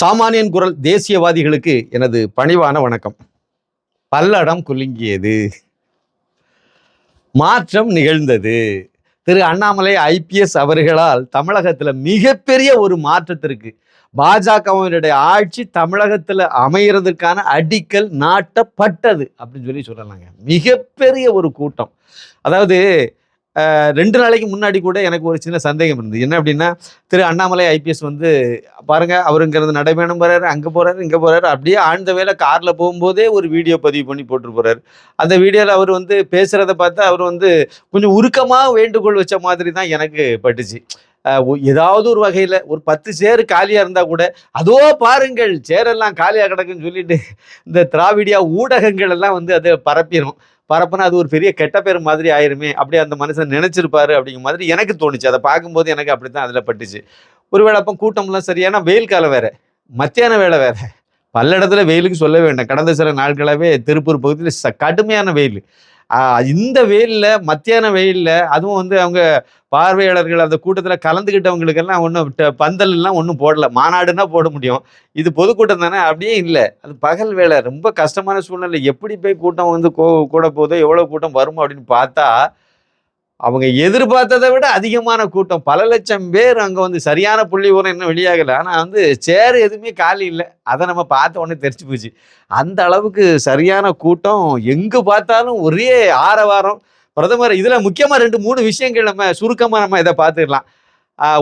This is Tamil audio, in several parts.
சாமானியன் குரல் தேசியவாதிகளுக்கு எனது பணிவான வணக்கம். பல்லடம் குலுங்கியது. மாற்றம் நிகழ்ந்தது. திரு அண்ணாமலை ஐபிஎஸ் அவர்களால் தமிழகத்தில் மிகப்பெரிய ஒரு மாற்றத்திற்கு பாஜகவினுடைய ஆட்சி தமிழகத்தில் அமைகிறதுக்கான அடிக்கல் நாட்டப்பட்டது அப்படின்னு சொல்லி சொல்லலாங்க. மிகப்பெரிய ஒரு கூட்டம். அதாவது ரெண்டு நாளைக்கு முன்னாடி கூட எனக்கு ஒரு சின்ன சந்தேகம் இருந்தது. என்ன அப்படின்னா திரு அண்ணாமலை ஐபிஎஸ் வந்து பாருங்க அவருங்கிறது நடைபயணம் போறாரு அங்க போறாரு இங்க போறாரு அப்படியே ஆழ்ந்த வேலை கார்ல போகும்போதே ஒரு வீடியோ பதிவு பண்ணி போட்டு போறாரு அந்த வீடியோவில் அவர் வந்து பேசுறத பார்த்தா அவர் வந்து கொஞ்சம் உருக்கமாக வேண்டுகோள் வச்ச மாதிரி தான் எனக்கு பட்டுச்சு. ஏதாவது ஒரு வகையில் ஒரு பத்து சேர் காலியாக இருந்தால் கூட அதோ பாருங்கள் சேரெல்லாம் காலியாக கிடக்குன்னு சொல்லிட்டு இந்த திராவிடியா ஊடகங்கள் எல்லாம் வந்து அதை பரப்பிடும் பரப்புனா அது ஒரு பெரிய கெட்ட பேர் மாதிரி ஆயிருமே. அப்படி அந்த மனுஷன் நினைச்சிருப்பாரு அப்படிங்கிற மாதிரி எனக்கு தோணுச்சு. அதை பார்க்கும்போது எனக்கு அப்படி தான் அதில் பட்டுச்சு. ஒருவேளை அப்போ கூட்டம்லாம் சரியான வெயில் காலம் வேற. மத்தியான வேலை வேற. பல்லடத்துல வெயிலுக்கு சொல்ல வேண்டாம். கடந்த சில நாட்களாகவே திருப்பூர் பகுதியில் ச கடுமையான வெயில். இந்த வெயில்ல மத்தியான வெயில்ல அதுவும் வந்து அவங்க பார்வையாளர்கள் அந்த கூட்டத்தில் கலந்துக்கிட்டவங்களுக்கெல்லாம் ஒன்றும் பந்தல் எல்லாம் ஒன்றும் போடல. மாநாடுனா போட முடியும். இது பொதுக்கூட்டம் தானே? அப்படியே இல்லை. அது பகல் வேலை ரொம்ப கஷ்டமான சூழ்நிலை. எப்படி போய் கூட்டம் வந்து கூட போதோ எவ்வளோ கூட்டம் வருமோ அப்படின்னு பார்த்தா அவங்க எதிர்பார்த்ததை விட அதிகமான கூட்டம். பல லட்சம் பேர் அங்கே வந்து சரியான புள்ளி ஊரம் இன்னும் வெளியாகலை. ஆனால் வந்து சேர் எதுவுமே காலி இல்லை. அதை நம்ம பார்த்த உடனே தெரிஞ்சு போச்சு. அந்த அளவுக்கு சரியான கூட்டம் எங்கே பார்த்தாலும் ஒரே ஆரவாரம். பிரதமர் இதில் முக்கியமாக ரெண்டு மூணு விஷயங்கள் நம்ம சுருக்கமாக நம்ம இதை பார்த்துக்கலாம்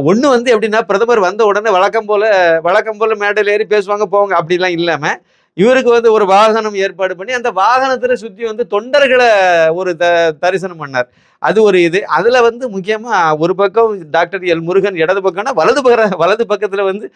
ஒன்று வந்து எப்படின்னா பிரதமர் வந்த உடனே வழக்கம் போல் வழக்கம் போல் மேடையில் ஏறி பேசுவாங்க போவாங்க. அப்படிலாம் இல்லாமல் இவருக்கு வந்து ஒரு வாகனம் ஏற்பாடு பண்ணி அந்த வாகனத்தில் சுற்றி வந்து தொண்டர்களை ஒரு த தரிசனம் பண்ணார். அது ஒரு இது. அதில் வந்து முக்கியமாக ஒரு பக்கம் டாக்டர் எல் முருகன் இடது பக்கம்னா வலது பக்க வலது பக்கத்தில் வந்து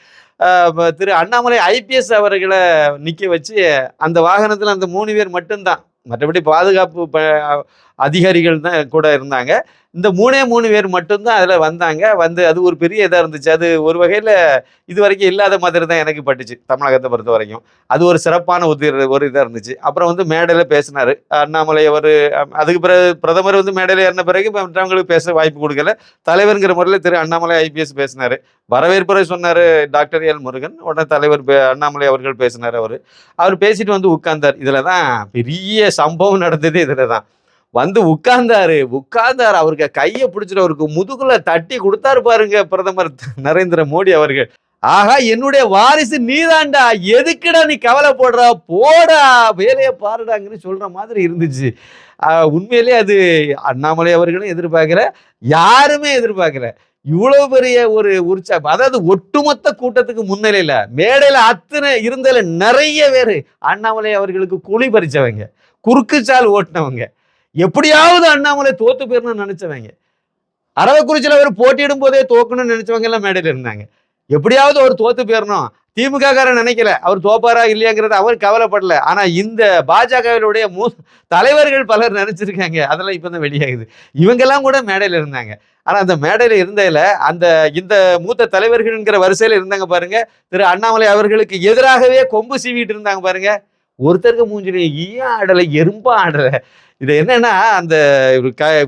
திரு அண்ணாமலை ஐபிஎஸ் அவர்களை நிற்க வச்சு அந்த வாகனத்தில் அந்த மூணு பேர் மட்டும்தான். மற்றபடி பாதுகாப்பு ப- அதிகாரிகள் தான் கூட இருந்தாங்க. இந்த மூணே மூணு பேர் மட்டும்தான் அதில் வந்தாங்க. வந்து அது ஒரு பெரிய இதாக இருந்துச்சு. அது ஒரு வகையில் இது வரைக்கும் இல்லாத மாதிரி தான் எனக்கு பட்டுச்சு தமிழகத்தை பொறுத்த வரைக்கும். அது ஒரு சிறப்பான ஒரு ஒரு இதாக இருந்துச்சு. அப்புறம் வந்து மேடையில் பேசினார். அண்ணாமலை அவர் அதுக்கு பிறகு பிரதமர் வந்து மேடையில் ஏறின பிறகு மற்றவங்களுக்கு பேச வாய்ப்பு கொடுக்கல. தலைவருங்கிற முறையில் திரு அண்ணாமலை ஐபிஎஸ் பேசினார். வரவேற்புரை சொன்னார் டாக்டர் எல் முருகன். உடனே தலைவர் பே- அண்ணாமலை அவர்கள் பேசினார் அவர். அவர் பேசிட்டு வந்து உட்கார்ந்தார். இதில் தான் பெரிய சம்பவம் நடந்தது இதில் தான் வந்து உட்கார்ந்தாரு. உட்கார்ந்தாரு. அவருக்கு கையை பிடிச்சிட்டு அவருக்கு முதுகுல தட்டி கொடுத்தாரு பாருங்க பிரதமர் நரேந்திர மோடி அவர்கள். ஆகா என்னுடைய வாரிசு நீதாண்டா. எதுக்குடா நீ கவலை போடுறா? போடா. வேலையை பாருடாங்கன்னு சொல்ற மாதிரி இருந்துச்சு. உண்மையிலே உண்மையிலேயே அது அண்ணாமலை அவர்களும் எதிர்பார்க்கல யாருமே எதிர்பார்க்கல. இவ்வளவு பெரிய ஒரு உற்சாகம் அதாவது ஒட்டுமொத்த கூட்டத்துக்கு முன்னிலையில மேடையில அத்தனை இருந்ததுல நிறைய பேர் அண்ணாமலை அவர்களுக்கு குழி பறிச்சவங்க. குறுக்குச்சால் ஓட்டினவங்க. எப்படியாவது அண்ணாமலை தோத்து போயிடணும்னு நினைச்சவங்க. அரவக்குறிச்சியில் அவர் போட்டியிடும் போதே தோக்கணும்னு நினைச்சவங்க எல்லாம் மேடையில் இருந்தாங்க. எப்படியாவது அவர் தோத்து போயிடணும் திமுகக்காரன் நினைக்கல. அவர் தோப்பாரா இல்லையாங்கிறது அவர் கவலைப்படல. ஆனா இந்த பாஜகவினுடைய மூ தலைவர்கள் பலர் நினைச்சிருக்காங்க. அதெல்லாம் இப்போ தான் வெளியாகுது. இவங்கெல்லாம் கூட மேடையில் இருந்தாங்க. ஆனால் அந்த மேடையில் இருந்ததில் அந்த இந்த மூத்த தலைவர்கள்ங்கிற வரிசையில் இருந்தாங்க பாருங்க. திரு அண்ணாமலை அவர்களுக்கு எதிராகவே கொம்பு சீவிட்டு இருந்தாங்க பாருங்கள் ஒருத்தருக்கு மூஞ்சில ஈயா ஆடலை? எறும்பா ஆடலை? இது என்னன்னா அந்த க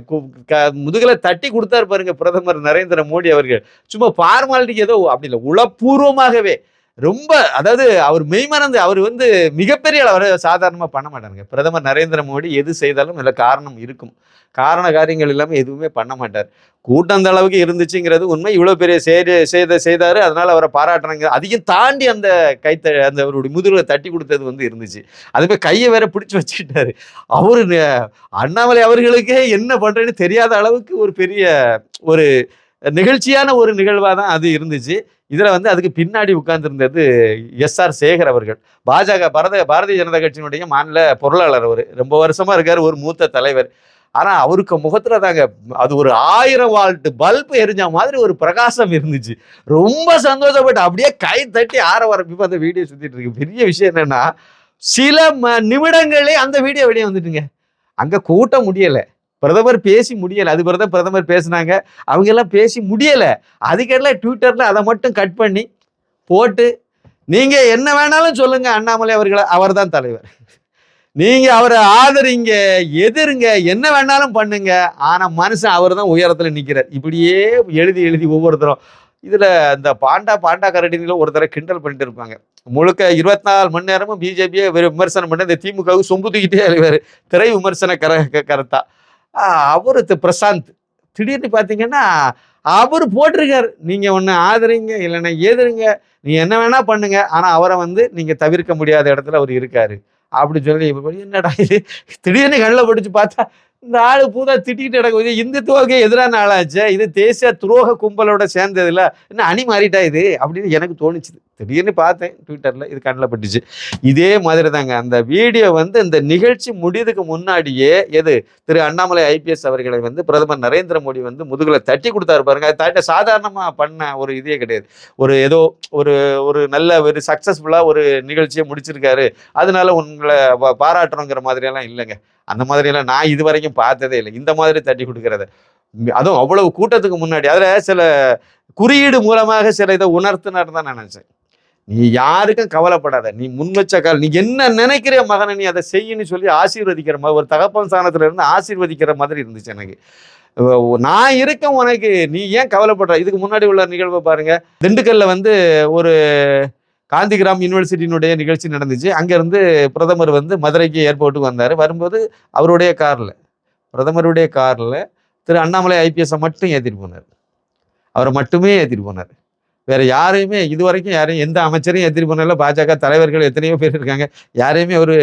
க- தட்டி கொடுத்தாரு பாருங்க பிரதமர் நரேந்திர மோடி அவர்கள். சும்மா ஃபார்மாலிட்டிக்கு ஏதோ அப்படி இல்லை. உளப்பூர்வமாகவே ரொம்ப அதாவது அவர் மெய்மறந்து அவர் வந்து மிகப்பெரிய அளவில் சாதாரணமாக பண்ண மாட்டாருங்க. பிரதமர் நரேந்திர மோடி எது செய்தாலும் இல்லை காரணம் இருக்கும். காரண காரியங்கள் இல்லாமல் எதுவுமே பண்ண மாட்டார். கூட்டம் அந்த அளவுக்கு இருந்துச்சுங்கிறது உண்மை. இவ்வளோ பெரிய செய்த செய்த செய்தார். அதனால் அவரை பாராட்டுறாங்க. அதையும் தாண்டி அந்த கைத்த அந்த அவருடைய முதுகில் தட்டி கொடுத்தது வந்து இருந்துச்சு. அது போய் கையை வேற பிடிச்சி வச்சுக்கிட்டாரு. அவரு அண்ணாமலை அவர்களுக்கே என்ன பண்ணுறேன்னு தெரியாத அளவுக்கு ஒரு பெரிய ஒரு நிகழ்ச்சியான ஒரு நிகழ்வாக தான் அது இருந்துச்சு. இதில் வந்து அதுக்கு பின்னாடி உட்கார்ந்திருந்தது எஸ்ஆர் சேகர் அவர்கள். பாஜக பாரத பாரதிய ஜனதா கட்சியினுடைய மாநில பொருளாளர் அவர். ரொம்ப வருஷமாக இருக்கார் ஒரு மூத்த தலைவர். ஆனால் அவருக்கு முகத்தில் தாங்க அது ஒரு ஆயிரம் வால்ட்டு பல்ப் எரிஞ்ச மாதிரி ஒரு பிரகாசம் இருந்துச்சு. ரொம்ப சந்தோஷப்பட்டு அப்படியே கை தட்டி ஆரவாரம் இப்போ அந்த வீடியோ சுற்றிட்டு இருக்கு. பெரிய விஷயம் என்னென்னா சில ம- நிமிடங்களே அந்த வீடியோ வெளியே வந்துட்டுங்க. அங்கே கூட்ட முடியலை. பிரதமர் பேசி முடியலை. அது பிறகு பிரதமர் பேசினாங்க. அவங்க எல்லாம் பேசி முடியலை. அதுக்கெல்லாம் ட்விட்டரில் அதை மட்டும் கட் பண்ணி போட்டு நீங்கள் என்ன வேணாலும் சொல்லுங்கள் அண்ணாமலை அவர்களை. அவர் தான் தலைவர். நீங்கள் அவரை ஆதரிங்க எதிருங்க என்ன வேணாலும் பண்ணுங்க. ஆனால் மனுஷன் அவர் தான் உயரத்தில் நிற்கிறார் இப்படியே எழுதி எழுதி ஒவ்வொருத்தரும் இதில் இந்த பாண்டா பாண்டா கரடினில் ஒருத்தரை கிண்டல் பண்ணிட்டு இருப்பாங்க. முழுக்க இருபத்தி நாலு மணி நேரமும் பிஜேபியை விமர்சனம் பண்ணி இந்த திமுகவுக்கு சொம்பு தூக்கிட்டே திரை விமர்சன கர க- கருத்தா. அவர் பிரசாந்த். திடீர்னு பார்த்தீங்கன்னா அவர் போட்டிருக்கார். நீங்க ஒன்று ஆதரிங்க இல்லைன்னா எதிருங்க நீ என்ன வேணா பண்ணுங்க. ஆனா அவரை வந்து நீங்க தவிர்க்க முடியாத இடத்துல அவர் இருக்காரு. அப்படி சொல்லி என்னடா இது? திடீர்னு கண்ணில் படிச்சு பார்த்தா இந்த ஆளு பூதா திட்டிக்கிட்டு கிடக்கும் இது இந்துத்துவக்கு எதிரான ஆளாச்சு இது தேசிய துரோக கும்பலோட இல்லை என்ன அணி மாறிட்டா இது? அப்படின்னு எனக்கு தோணுச்சு திடீர்னு பார்த்தேன் ட்விட்டரில் இது கண்ணில் பட்டுச்சு. இதே மாதிரி தாங்க அந்த வீடியோ வந்து இந்த நிகழ்ச்சி முடியதுக்கு முன்னாடியே எது? திரு அண்ணாமலை ஐபிஎஸ் அவர்களை வந்து பிரதமர் நரேந்திர மோடி வந்து முதுகில் தட்டி கொடுத்தாரு பாருங்க. அது தட்ட சாதாரணமாக பண்ண ஒரு இதே கிடையாது. ஒரு ஏதோ ஒரு ஒரு நல்ல ஒரு சக்ஸஸ்ஃபுல்லாக ஒரு நிகழ்ச்சியை முடிச்சிருக்காரு. அதனால உங்களை பாராட்டுறோங்கிற மாதிரியெல்லாம் இல்லைங்க. அந்த மாதிரியெல்லாம் நான் இது வரைக்கும் பார்த்ததே இல்லை. இந்த மாதிரி தட்டி கொடுக்கறத. அதுவும் அவ்வளவு கூட்டத்துக்கு முன்னாடி. அதில் சில குறியீடு மூலமாக சில இதை உணர்த்தினார் தான் நினச்சேன் நினைச்சேன். நீ யாருக்கும் கவலைப்படாத. நீ முன் வச்ச கால் நீ என்ன நினைக்கிற மகனை நீ அதை செய்யன்னு சொல்லி ஆசீர்வதிக்கிற மாதிரி ஒரு தகப்பன் ஸ்தானத்துல இருந்து ஆசீர்வதிக்கிற மாதிரி இருந்துச்சு எனக்கு. நான் இருக்கேன் உனக்கு நீ ஏன் கவலைப்படுற? இதுக்கு முன்னாடி உள்ள நிகழ்வை பாருங்க. திண்டுக்கல்ல வந்து ஒரு காந்திகிராம் யூனிவர்சிட்டியினுடைய நிகழ்ச்சி நடந்துச்சு. அங்கேருந்து பிரதமர் வந்து மதுரைக்கு ஏர்போர்ட்டுக்கு வந்தார். வரும்போது அவருடைய காரில். பிரதமருடைய காரில் திரு அண்ணாமலை ஐபிஎஸ்ஸை மட்டும் ஏற்றிட்டு போனார். அவரை மட்டுமே ஏற்றிட்டு போனார். வேற யாரையுமே இது வரைக்கும் யாரையும் எந்த அமைச்சரையும் ஏற்றிட்டு போனதில்ல. பாஜக தலைவர்கள் எத்தனையோ பேர் இருக்காங்க. யாரையுமே ஒரு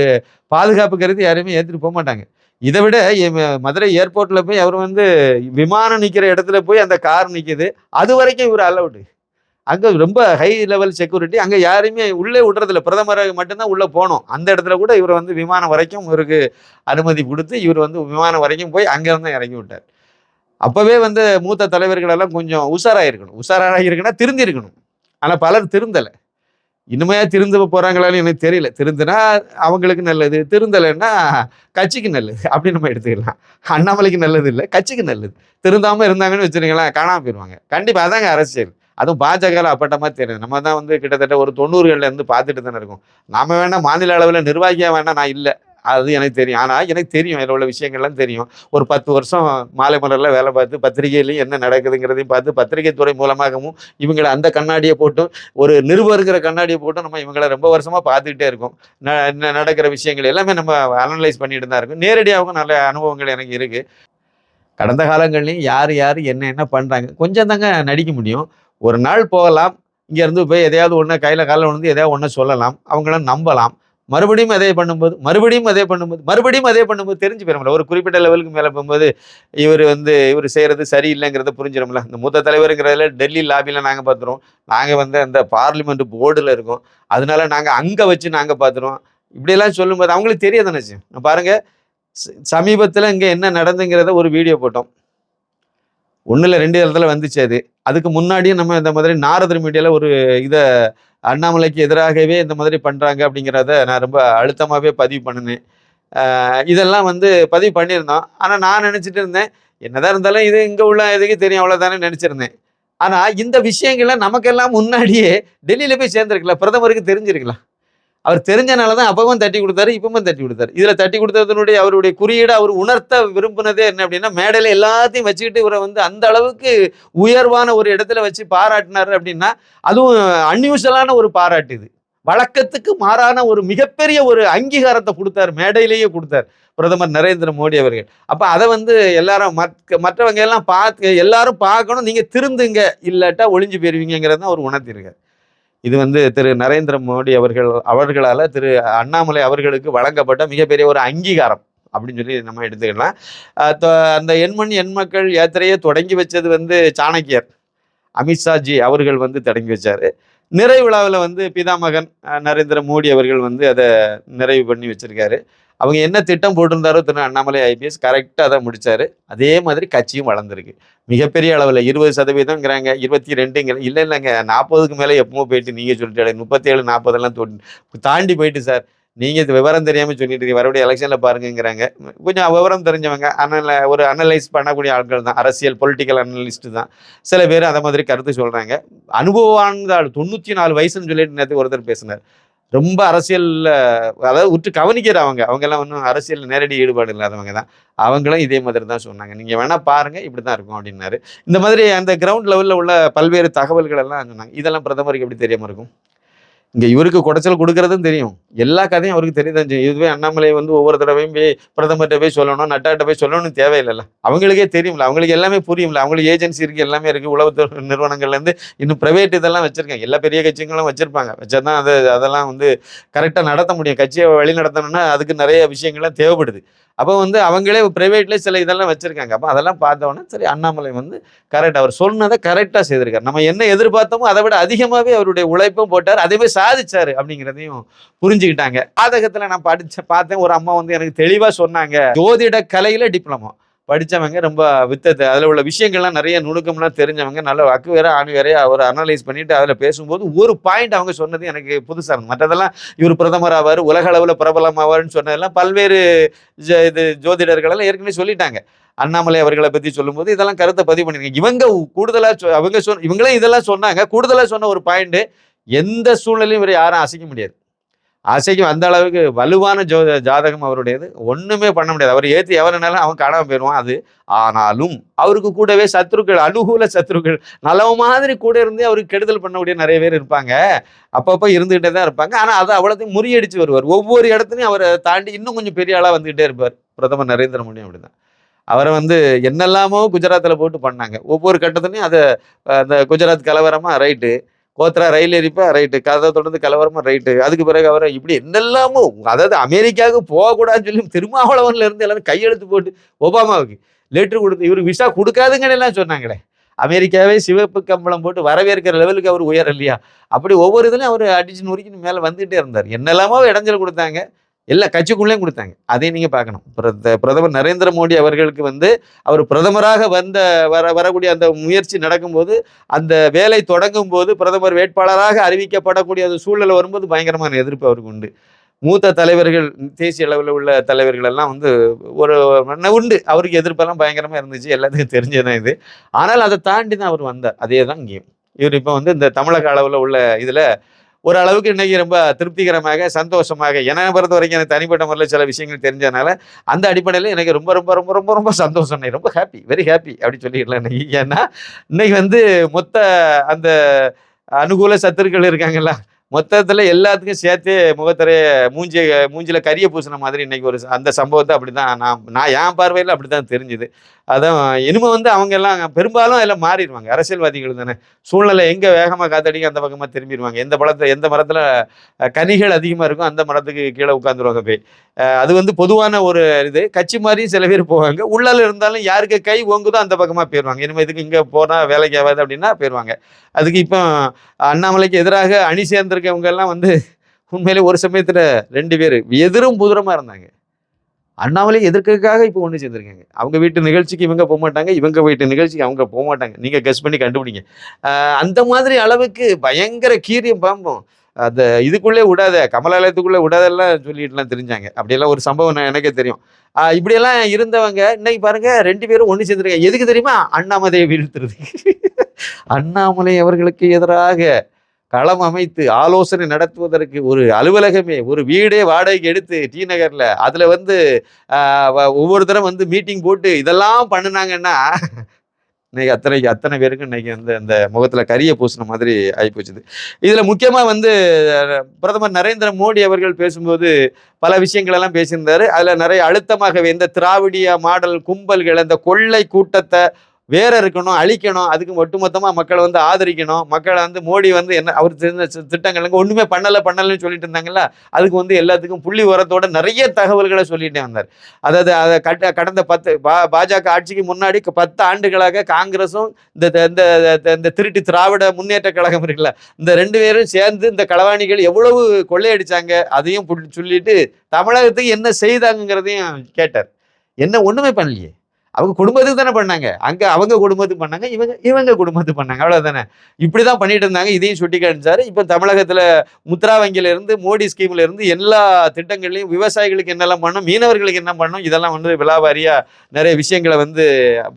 பாதுகாப்பு கருதி யாரையுமே ஏற்றிட்டு போக மாட்டாங்க. இதை விட மதுரை ஏர்போர்ட்டில் போய் அவர் வந்து விமானம் நிற்கிற இடத்துல போய் அந்த கார் நிற்கிது அது வரைக்கும் இவர் அலவுடு அங்கே ரொம்ப ஹை லெவல் செக்யூரிட்டி அங்கே யாரையுமே உள்ளே விடுறதில்ல. பிரதமர் மட்டும்தான் உள்ளே போகணும். அந்த இடத்துல கூட இவர் வந்து விமானம் வரைக்கும் இவருக்கு அனுமதி கொடுத்து இவர் வந்து விமானம் வரைக்கும் போய் அங்கேருந்து தான் இறங்கி விட்டார். அப்போவே வந்து மூத்த தலைவர்கள் எல்லாம் கொஞ்சம் உஷாராக இருக்கணும். உஷாராக இருக்குன்னா திருந்திருக்கணும். ஆனால் பலர் திருந்தலை. இனிமையாக திருந்த போகிறாங்களான்னு எனக்கு தெரியல. திருந்தினா அவங்களுக்கு நல்லது திருந்தலைன்னா கட்சிக்கு நல்லது அப்படி நம்ம எடுத்துக்கலாம். அண்ணாமலைக்கு நல்லது இல்லை கட்சிக்கு நல்லது. திருந்தாமல் இருந்தாங்கன்னு வச்சுருங்களேன் காணாமல் போயிடுவாங்க கண்டிப்பாக அதாங்க அரசியல். அதுவும் பாஜகவில் அப்பட்டமா தெரியுது. நம்ம தான் வந்து கிட்டத்தட்ட ஒரு தொண்ணூறுகள்ல இருந்து பார்த்துட்டு தானே இருக்கும். நாம வேணா மாநில அளவில் நிர்வாகியா வேணா நான் இல்லை. அது எனக்கு தெரியும். ஆனால் எனக்கு தெரியும். இதில் உள்ள விஷயங்கள்லாம் தெரியும். ஒரு பத்து வருஷம் மாலை மலரில் வேலை பார்த்து பத்திரிகையிலையும் என்ன நடக்குதுங்கிறதையும் பார்த்து பத்திரிகை துறை மூலமாகவும் இவங்களை அந்த கண்ணாடியை போட்டும் ஒரு நிருபருங்கிற கண்ணாடியை போட்டும் நம்ம இவங்களை ரொம்ப வருஷமாக பார்த்துக்கிட்டே இருக்கோம். ந- நடக்கிற விஷயங்கள் எல்லாமே நம்ம அனலைஸ் பண்ணிட்டு தான் இருக்கும். நேரடியாகவும் நல்ல அனுபவங்கள் எனக்கு இருக்குது கடந்த காலங்கள்லையும் யார் யார் என்ன என்ன பண்ணுறாங்க கொஞ்சம் தாங்க நடிக்க முடியும். ஒரு நாள் போகலாம் இங்கேருந்து போய் எதையாவது ஒன்று கையில் காலில் வந்து எதையாவது ஒன்று சொல்லலாம் அவங்கள நம்பலாம். மறுபடியும் அதே பண்ணும்போது மறுபடியும் அதே பண்ணும்போது மறுபடியும் அதே பண்ணும்போது தெரிஞ்சு போயிடும்ல. ஒரு குறிப்பிட்ட லெவலுக்கு மேலே போகும்போது இவர் வந்து இவர் செய்கிறது சரியில்லைங்கிறத புரிஞ்சிடும்ல. இந்த மூத்த தலைவருங்கிறதுல டெல்லி லாபியில் நாங்கள் பார்த்துருவோம் நாங்கள் வந்து அந்த பார்லிமெண்ட் போர்டில் இருக்கோம். அதனால நாங்கள் அங்கே வச்சு நாங்கள் பார்த்துருவோம் இப்படியெல்லாம் சொல்லும்போது அவங்களுக்கு தெரியாத நினச்சி பாருங்கள் சமீபத்தில் இங்கே என்ன நடந்துங்கிறத ஒரு வீடியோ போட்டோம். ஒன்றில் ரெண்டு இடத்துல வந்துச்சு அது. அதுக்கு முன்னாடியும் நம்ம இந்த மாதிரி நாரதர் மீடியாவில் ஒரு இதை அண்ணாமலைக்கு எதிராகவே இந்த மாதிரி பண்ணுறாங்க அப்படிங்கிறத நான் ரொம்ப அழுத்தமாகவே பதிவு பண்ணினேன். இதெல்லாம் வந்து பதிவு பண்ணியிருந்தோம். ஆனால் நான் நினச்சிட்டு இருந்தேன் என்னதான் இருந்தாலும் இது இங்கே உள்ள இதுக்கு தெரியும் அவ்வளோதானே நினச்சிருந்தேன். ஆனால் இந்த விஷயங்கள்லாம் நமக்கெல்லாம் முன்னாடியே டெல்லியில் போய் சேர்ந்துருக்கலாம். பிரதமருக்கு தெரிஞ்சிருக்கலாம். அவர் தெரிஞ்சனால தான் அப்பவும் தட்டி கொடுத்தாரு இப்பவும் தட்டி கொடுத்தாரு. இதில் தட்டி கொடுத்ததுனுடைய அவருடைய குறியீடு அவர் உணர்த்த விரும்பினதே என்ன அப்படின்னா மேடையில் எல்லாத்தையும் வச்சுக்கிட்டு இவரை வந்து அந்த அளவுக்கு உயர்வான ஒரு இடத்துல வச்சு பாராட்டினாரு அப்படின்னா அதுவும் அன்யூஷுவலான ஒரு பாராட்டு இது. வழக்கத்துக்கு மாறான ஒரு மிகப்பெரிய ஒரு அங்கீகாரத்தை கொடுத்தார் மேடையிலேயே கொடுத்தார் பிரதமர் நரேந்திர மோடி அவர்கள். அப்போ அதை வந்து எல்லாரும் மற்ற மற்றவங்க எல்லாம் பார்த்து எல்லாரும் பார்க்கணும் நீங்கள் திருந்துங்க இல்லாட்டா ஒளிஞ்சு போயிருவீங்கிறத தான் அவர் உணர்த்திருக்கார். இது வந்து திரு நரேந்திர மோடி அவர்கள் அவர்களால் திரு அண்ணாமலை அவர்களுக்கு வழங்கப்பட்ட மிகப்பெரிய ஒரு அங்கீகாரம் அப்படின்னு சொல்லி நம்ம எடுத்துக்கலாம். அந்த எண்மண் எண்மக்கள் யாத்திரையை தொடங்கி வச்சது வந்து சாணக்கியர். அமித்ஷாஜி அவர்கள் வந்து தொடங்கி வச்சார். நிறைவு விழாவில் வந்து பிதாமகன் நரேந்திர மோடி அவர்கள் வந்து அதை நிறைவு பண்ணி வச்சுருக்காரு. அவங்க என்ன திட்டம் போட்டிருந்தாரோ திரு அண்ணாமலை ஐபிஎஸ் கரெக்டாக தான் முடிச்சாரு. அதே மாதிரி கட்சியும் வளர்ந்துருக்கு. மிகப்பெரிய அளவில் இருபது சதவீதங்கிறாங்க இருபத்தி ரெண்டுங்கிற இல்லை இல்லைங்க நாற்பதுக்கு மேலே எப்பவும் போயிட்டு நீங்கள் சொல்லிட்டு முப்பத்தேழு நாற்பதெல்லாம் தொ- தாண்டி போயிட்டு சார். நீங்கள் இது விவரம் தெரியாமல் சொல்லிட்டு இருக்கீங்க. மறுபடியும் எலெக்ஷனில் பாருங்கிறாங்க கொஞ்சம் விவரம் தெரிஞ்சவங்க அனல ஒரு அனலைஸ் பண்ணக்கூடிய ஆட்கள் தான். அரசியல் பொலிட்டிக்கல் அனலிஸ்ட்டு தான். சில பேர் அதை மாதிரி கருத்து சொல்கிறாங்க அனுபவம் தொண்ணூற்றி நாலு வயசுன்னு சொல்லிட்டு நேற்று ஒருத்தர் பேசினார். ரொம்ப அரசியல்ல அதாவது உற்று கவனிக்கிறவங்க அவங்க. எல்லாம் ஒன்றும் அரசியல் நேரடி ஈடுபாடு இல்லாதவங்க தான். அவங்களும் இதே மாதிரி தான் சொன்னாங்க. நீங்க வேணா பாருங்க இப்படி தான் இருக்கும் அப்படின்னாரு. இந்த மாதிரி அந்த கிரவுண்ட் லெவல்ல உள்ள பல்வேறு தகவல்கள் எல்லாம் சொன்னாங்க. இதெல்லாம் பிரதமருக்கு எப்படி தெரியாம இருக்கும்? இங்கே இவருக்கு குடைச்சல் கொடுக்கறதும் தெரியும். எல்லா கதையும் அவருக்கு தெரியுதான் செய்யும் இதுவே அண்ணாமலை வந்து ஒவ்வொரு தடவையும் போய் பிரதமர்கிட்ட போய் சொல்லணும் நட்டாட்ட போய் சொல்லணும்னு தேவையில்லைல்ல. அவங்களுக்கே தெரியும்ல. அவங்களுக்கு எல்லாமே புரியும்ல. அவங்களுக்கு ஏஜென்சி இருக்குது எல்லாமே இருக்குது உளவுத்துறை நிறுவனங்கள்லேருந்து இன்னும் பிரைவேட் இதெல்லாம் வச்சுருக்காங்க. எல்லா பெரிய கட்சிகளும் வச்சா வச்சாதான் அது அதெல்லாம் வந்து கரெக்டாக நடத்த முடியும். கட்சியை வழி நடத்தணும்னா அதுக்கு நிறைய விஷயங்கள்லாம் தேவைப்படுது. அப்போ வந்து அவங்களே ப்ரைவேட்லேயே சில இதெல்லாம் வச்சுருக்காங்க. அப்போ அதெல்லாம் பார்த்தோன்னே சரி அண்ணாமலை வந்து கரெக்ட் அவர் சொன்னதை கரெக்டாக செய்திருக்காரு. நம்ம என்ன எதிர்பார்த்தோமோ அதை விட அதிகமாகவே அவருடைய உழைப்பும் போட்டார். அதே மாதிரி சாதிச்சாரு அப்படிங்கிறதையும் புரிஞ்சுக்கிட்டாங்க. பாதகத்தில் நான் படித்த பார்த்தேன். ஒரு அம்மா வந்து எனக்கு தெளிவாக சொன்னாங்க. ஜோதிட கலையில் டிப்ளமோ படிச்சவங்க ரொம்ப வித்தது அதில் உள்ள விஷயங்கள்லாம் நிறைய நுணுக்கம்லாம் தெரிஞ்சவங்க நல்ல அக்கு வேற ஆண் வேற அவர் அனலைஸ் பண்ணிட்டு அதில் பேசும்போது ஒரு பாயிண்ட் அவங்க சொன்னது எனக்கு புதுசாக இருந்தது. மற்றதெல்லாம் இவர் பிரதமர் ஆவார் உலக அளவில் பிரபலமாவார்னு சொன்னதெல்லாம் பல்வேறு ஜ- இது ஜோதிடர்களெல்லாம் ஏற்கனவே சொல்லிட்டாங்க. அண்ணாமலை அவர்களை பற்றி சொல்லும்போது இதெல்லாம் கருத்தை பதிவு பண்ணிருக்காங்க. இவங்க கூடுதலாக அவங்க சொன்ன இவங்களே இதெல்லாம் சொன்னாங்க. கூடுதலாக சொன்ன ஒரு பாயிண்ட்டு எந்த சூழ்நிலையும் இவர் யாரும் அசைக்க முடியாது. அசைக்கும் அந்த அளவுக்கு வலுவான ஜோ ஜாதகம் அவருடையது. ஒன்றுமே பண்ண முடியாது. அவர் ஏற்றி எவரனாலும் அவன் காணாம போயிடுவான் அது. ஆனாலும் அவருக்கு கூடவே சத்ருக்கள் அனுகூல சத்ருக்கள் நல்ல மாதிரி கூட இருந்து அவருக்கு கெடுதல் பண்ணக்கூடிய நிறைய பேர் இருப்பாங்க. அப்பப்போ இருந்துகிட்டே தான் இருப்பாங்க. ஆனால் அதை அவ்வளோத்தையும் முறியடிச்சு வருவார். ஒவ்வொரு இடத்துலையும் அவரை தாண்டி இன்னும் கொஞ்சம் பெரிய ஆளாக வந்துகிட்டே இருப்பார். பிரதமர் நரேந்திர மோடி அப்படிதான். அவரை வந்து என்னெல்லாமோ குஜராத்தில் போட்டு பண்ணாங்க. ஒவ்வொரு கட்டத்துலையும் அதை அந்த குஜராத் கலவரமாக ரைட்டு. கோத்ரா ரயில் எரிப்பா ரைட்டு கதை தொடர்ந்து கலவரமா ரைட்டு அதுக்கு பிறகு அவரை இப்படி என்னெல்லாமோ அதாவது அமெரிக்காவுக்கு போகக்கூடாதுன்னு சொல்லி திருமாவளவன்ல இருந்து எல்லாரும் கையெழுத்து போட்டு ஒபாமாவுக்கு லெட்டர் கொடுத்து இவருக்கு விசா கொடுக்காதுங்கன்னு எல்லாம் சொன்னாங்களே. அமெரிக்காவே சிவப்பு கம்பளம் போட்டு வரவேற்கிற லெவலுக்கு அவர் உயர் இல்லையா அப்படி ஒவ்வொரு இதுலையும் அவர் அடிச்சு நொறுக்கின்னு மேலே வந்துட்டே இருந்தார். என்னெல்லாமோ இடைஞ்சல் கொடுத்தாங்க. எல்லா கட்சிக்குள்ளேயும் கொடுத்தாங்க. அதையும் நீங்கள் பார்க்கணும். பிரத- பிரதமர் நரேந்திர மோடி அவர்களுக்கு வந்து அவர் பிரதமராக வந்த வர வரக்கூடிய அந்த முயற்சி நடக்கும்போது அந்த வேலை தொடங்கும் போது பிரதமர் வேட்பாளராக அறிவிக்கப்படக்கூடிய அந்த சூழ்நிலை வரும்போது பயங்கரமான எதிர்ப்பு அவருக்கு உண்டு. மூத்த தலைவர்கள் தேசிய அளவில் உள்ள தலைவர்கள் எல்லாம் வந்து ஒரு உண்டு. அவருக்கு எதிர்ப்பெல்லாம் பயங்கரமாக இருந்துச்சு. எல்லாத்துக்கும் தெரிஞ்சதுதான் இது. ஆனால் அதை தாண்டி தான் அவர் வந்தார். அதே தான் இங்கேயும். இவர் இப்போ வந்து இந்த தமிழக அளவில் உள்ள இதில் ஓரளவுக்கு இன்றைக்கி ரொம்ப திருப்திகரமாக சந்தோஷமாக என்னை பொறுத்த வரைக்கும் எனக்கு தனிப்பட்ட முறையில் சில விஷயங்கள் தெரிஞ்சதுனால அந்த அடிப்படையில் எனக்கு ரொம்ப ரொம்ப ரொம்ப ரொம்ப ரொம்ப சந்தோஷம். ரொம்ப ஹாப்பி வெரி ஹாப்பி அப்படி சொல்லிடலாம் இன்னைக்கு. ஏன்னா இன்னைக்கு வந்து மொத்த அந்த அனுகூல சத்துருக்கள் இருக்காங்கல்ல மொத்தத்தில் எல்லாத்துக்கும் சேர்த்து முகத்திரைய மூஞ்சி மூஞ்சியில் கரிய பூசின மாதிரி இன்னைக்கு ஒரு ச- அந்த சம்பவத்தை அப்படி தான் நான் நான் என் பார்வையில் அப்படி தான் தெரிஞ்சுது. அதான் இனிமே வந்து அவங்க எல்லாம் பெரும்பாலும் எல்லாம் மாறிடுவாங்க. அரசியல்வாதிகள் தானே. சூழ்நிலை எங்கே வேகமாக காத்தடிக்க அந்த பக்கமாக திரும்பிடுவாங்க. எந்த பழத்தை எந்த மரத்தில் கனிகள் அதிகமாக இருக்கும் அந்த மரத்துக்கு கீழே உட்காந்துருவாங்க போய். அது வந்து பொதுவான ஒரு இது. கட்சி மாதிரியும் சில பேர் போவாங்க. உள்ளால இருந்தாலும் யாருக்கு கை ஓங்குதோ அந்த பக்கமாக போயிடுவாங்க இனிமேல் இதுக்கு இங்கே போனால் வேலைக்கு ஆகாது அப்படின்னா போயிடுவாங்க அதுக்கு இப்போ அண்ணாமலைக்கு எதிராக அணி சேர்ந்திருக்கவங்க எல்லாம் வந்து உண்மையிலே ஒரு சமயத்தில் ரெண்டு பேர் எதிரும் புதிரமாக இருந்தாங்க. அண்ணாமலை எதற்காக இப்போ ஒன்று சேர்ந்துருக்காங்க? அவங்க வீட்டு நிகழ்ச்சிக்கு இவங்க போக மாட்டாங்க இவங்க வீட்டு நிகழ்ச்சிக்கு அவங்க போக மாட்டாங்க. நீங்கள் கெஸ் பண்ணி கண்டுபிடிங்க. அந்த மாதிரி அளவுக்கு பயங்கர கீரியம் பாம்பும் அந்த இதுக்குள்ளே விடாத கமலாலயத்துக்குள்ளே விடாதெல்லாம் சொல்லிட்டுலாம் தெரிஞ்சாங்க. அப்படியெல்லாம் ஒரு சம்பவம் நான் எனக்கே தெரியும். இப்படியெல்லாம் இருந்தவங்க இன்னைக்கு பாருங்க ரெண்டு பேரும் ஒன்று சேர்ந்துருக்காங்க. எதுக்கு தெரியுமா? அண்ணாமலையை வீழ்த்துறது. அண்ணாமலை அவர்களுக்கு எதிராக களம் அமைத்து ஆலோசனை நடத்துவதற்கு ஒரு அலுவலகமே ஒரு வீடே வாடகைக்கு எடுத்து டி நகரில் அதில் வந்து ஒவ்வொரு தரம் வந்து மீட்டிங் போட்டு இதெல்லாம் பண்ணுனாங்கன்னா இன்னைக்கு அத்தனை அத்தனை பேருக்கும் இன்னைக்கு வந்து அந்த முகத்தில் கரியை பூசின மாதிரி ஆகிப்போச்சுது இதில் முக்கியமாக வந்து பிரதமர் நரேந்திர மோடி அவர்கள் பேசும்போது பல விஷயங்களெல்லாம் பேசியிருந்தார். பேசியிருந்தாரு நிறைய அழுத்தமாகவே இந்த திராவிடிய மாடல் கும்பல்கள் இந்த கொள்ளை கூட்டத்தை வேற இருக்கணும் அழிக்கணும் அதுக்கு ஒட்டுமொத்தமா மக்களை வந்து ஆதரிக்கணும் மக்களை வந்து மோடி வந்து என்ன அவர் தெரிஞ்ச சி- திட்டங்களுக்கு ஒண்ணுமே பண்ணல பண்ணலன்னு சொல்லிட்டு இருந்தாங்கல்ல அதுக்கு வந்து எல்லாத்துக்கும் புள்ளி உரத்தோட நிறைய தகவல்களை சொல்லிட்டே வந்தார். அதாவது அதை கட்ட கடந்த பத்து பா பாஜக ஆட்சிக்கு முன்னாடி பத்து ஆண்டுகளாக காங்கிரஸும் இந்த இந்த- இந்த இந்த திருட்டு திராவிட முன்னேற்ற கழகம் இருக்குல்ல இந்த ரெண்டு பேரும் சேர்ந்து இந்த களவாணிகள் எவ்வளவு கொள்ளையடிச்சாங்க அதையும் புள்ளி- சொல்லிட்டு தமிழகத்துக்கு என்ன செய்தாங்கங்கிறதையும் கேட்டார். என்ன ஒண்ணுமே பண்ணலையே. அவங்க குடும்பத்துக்கு தானே பண்ணாங்க. அங்கே அவங்க குடும்பத்துக்கு பண்ணாங்க இவங்க இவங்க குடும்பத்துக்கு பண்ணாங்க. அவ்வளோதானே இப்படி தான் பண்ணிட்டு இருந்தாங்க. இதையும் சுட்டி காணிச்சாரு இப்போ தமிழகத்தில் முத்ரா வங்கியில இருந்து மோடி ஸ்கீம்லேருந்து எல்லா திட்டங்கள்லையும் விவசாயிகளுக்கு என்னெல்லாம் பண்ணணும் மீனவர்களுக்கு என்ன பண்ணணும் இதெல்லாம் வந்து விலாவாரியாக நிறைய விஷயங்களை வந்து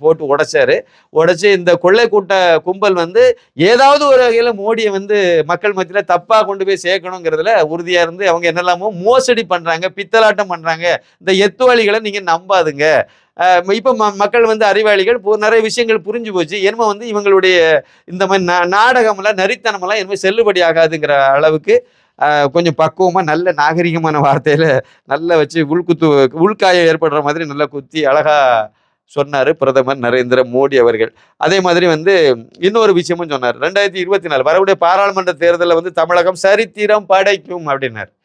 போட்டு உடைச்சாரு. உடைச்சி இந்த கொள்ளை கூட்ட கும்பல் வந்து ஏதாவது ஒரு வகையில் மோடியை வந்து மக்கள் மத்தியில் தப்பாக கொண்டு போய் சேர்க்கணுங்கிறதுல உறுதியாக இருந்து அவங்க என்னெல்லாமோ மோசடி பண்ணுறாங்க பித்தலாட்டம் பண்ணுறாங்க இந்த எத்துவாளிகளை நீங்கள் நம்பாதுங்க. இப்போ ம- மக்கள் வந்து அறிவாளிகள் இப்போ நிறைய விஷயங்கள் புரிஞ்சு போச்சு. என்னமோ வந்து இவங்களுடைய இந்த மாதிரி நா- நாடகமெல்லாம் நரித்தனமெல்லாம் என்னமோ செல்லுபடி ஆகாதுங்கிற அளவுக்கு கொஞ்சம் பக்குவமாக நல்ல நாகரிகமான வார்த்தையில் நல்லா வச்சு உள்குத்து உள்காயம் ஏற்படுற மாதிரி நல்லா குத்தி அழகாக சொன்னார் பிரதமர் நரேந்திர மோடி அவர்கள். அதே மாதிரி வந்து இன்னொரு விஷயமும் சொன்னார். ரெண்டாயிரத்தி இருபத்தி நாலு வரக்கூடிய பாராளுமன்ற தேர்தலில் வந்து தமிழகம் சரித்திரம் படைக்கும் அப்படின்னார்.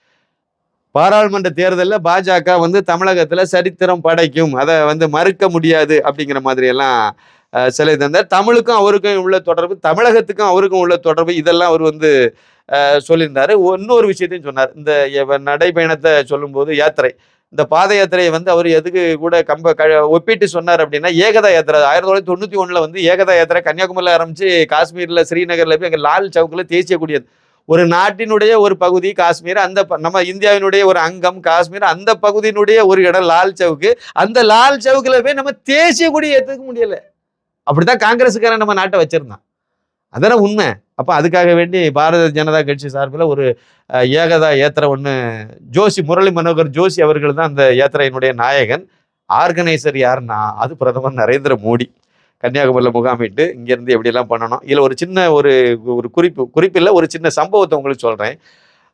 பாராளுமன்ற தேர்தலில் பாஜக வந்து தமிழகத்தில் சரித்திரம் படைக்கும். அதை வந்து மறுக்க முடியாது அப்படிங்கிற மாதிரியெல்லாம் சிலை தந்தார். தமிழுக்கும் அவருக்கும் உள்ள தொடர்பு தமிழகத்துக்கும் அவருக்கும் உள்ள தொடர்பு இதெல்லாம் அவர் வந்து சொல்லியிருந்தார் சொல்லியிருந்தாரு. இன்னொரு விஷயத்தையும் சொன்னார். இந்த நடைபயணத்தை நடைப்பயணத்தை சொல்லும்போது யாத்திரை. இந்த பாத யாத்திரையை வந்து அவர் எதுக்கு கூட கம்ப க ஒப்பிட்டு சொன்னார் அப்படின்னா ஏகதா யாத்திரை. ஆயிரத்தி தொள்ளாயிரத்தி தொண்ணூற்றி ஒன்றில் வந்து ஏகதா யாத்திரை கன்னியாகுமரியில் ஆரம்பித்து காஷ்மீரில் ஸ்ரீநகரில் போய் அங்கே லால் சவுக்கில் தேசிய கொடியது ஒரு நாட்டினுடைய ஒரு பகுதி காஷ்மீர் அந்த ப- நம்ம இந்தியாவினுடைய ஒரு அங்கம் காஷ்மீர் அந்த பகுதியினுடைய ஒரு இடம் லால் சவுக்கு. அந்த லால் சவுக்கில் போய் நம்ம தேசிய கொடி ஏற்றுக்க முடியல. அப்படிதான் காங்கிரஸுக்காரன் நம்ம நாட்டை வச்சிருந்தான். அதானே உண்மை. அப்போ அதுக்காக வேண்டி பாரதிய ஜனதா கட்சி சார்பில் ஒரு ஏகதா யாத்திரை ஒன்று ஜோஷி முரளி மனோகர் ஜோஷி அவர்கள் தான் அந்த ஏத்திரையினுடைய நாயகன். ஆர்கனைசர் யாருன்னா அது பிரதமர் நரேந்திர மோடி. கன்னியாகுமரியில் முகாமிட்டு இங்கேருந்து எப்படியெல்லாம் பண்ணணும்? இதில் ஒரு சின்ன ஒரு ஒரு குறிப்பு குறிப்பில் ஒரு சின்ன சம்பவத்தை உங்களுக்கு சொல்கிறேன்